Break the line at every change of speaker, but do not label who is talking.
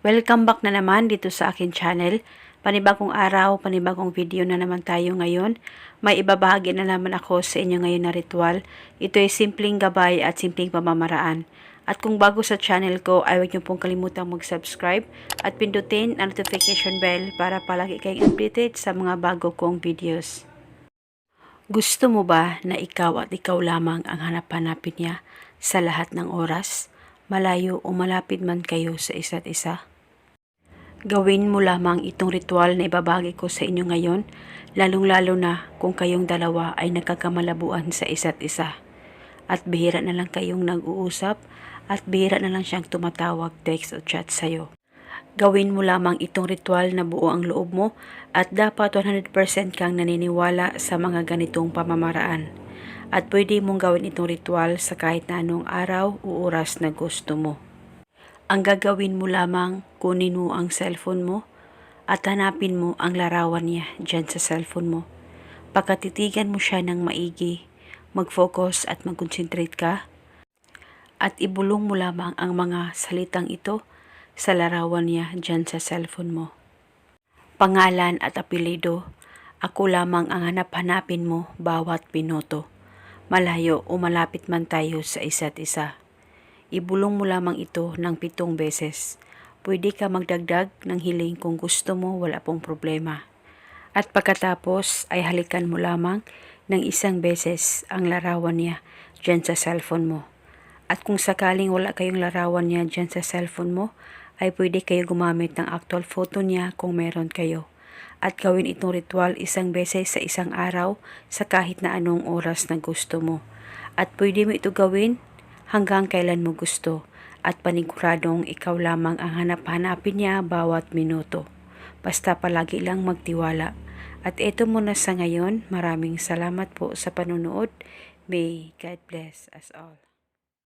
Welcome back na naman dito sa akin channel. Panibagong araw, panibagong video na naman tayo ngayon. May ibabahagi na naman ako sa inyo ngayon na ritual. Ito ay simpleng gabay at simpleng pamamaraan. At kung bago sa channel ko, ay huwag niyo pong kalimutang mag-subscribe at pindutin ang notification bell para palagi kayong updated sa mga bago kong videos. Gusto mo ba na ikaw at ikaw lamang ang hanap-hanapin niya sa lahat ng oras? Malayo o malapit man kayo sa isa't isa. Gawin mo lamang itong ritual na ibabagi ko sa inyo ngayon, lalong-lalo na kung kayong dalawa ay nagkakamalabuan sa isa't isa. At bihira na lang kayong nag-uusap at bihira na lang siyang tumatawag, text o chat sa'yo. Gawin mo lamang itong ritual na buo ang loob mo at dapat 100% kang naniniwala sa mga ganitong pamamaraan at pwede mong gawin itong ritual sa kahit na anong araw o oras na gusto mo. Ang gagawin mo lamang, kunin mo ang cellphone mo at hanapin mo ang larawan niya dyan sa cellphone mo. Pagkatitigan mo siya ng maigi, mag-focus at mag-concentrate ka at ibulong mo lamang ang mga salitang ito sa larawan niya dyan sa cellphone mo. Pangalan at apelido, ako lamang ang hanap-hanapin mo bawat minuto malayo o malapit man tayo sa isa't isa. Ibulong mo lamang ito ng pitong beses. Pwede ka magdagdag ng hiling kung gusto mo, wala pong problema. At pagkatapos ay halikan mo lamang ng isang beses ang larawan niya dyan sa cellphone mo. At kung sakaling wala kayong larawan niya dyan sa cellphone mo, ay pwede kayo gumamit ng actual photo niya kung meron kayo at gawin itong ritual isang beses sa isang araw sa kahit na anong oras na gusto mo. At pwede mo ito gawin hanggang kailan mo gusto at paniguradong ikaw lamang ang hanap-hanapin niya bawat minuto. Basta palagi lang magtiwala. At ito muna sa ngayon, maraming salamat po sa panunood. May God bless us all.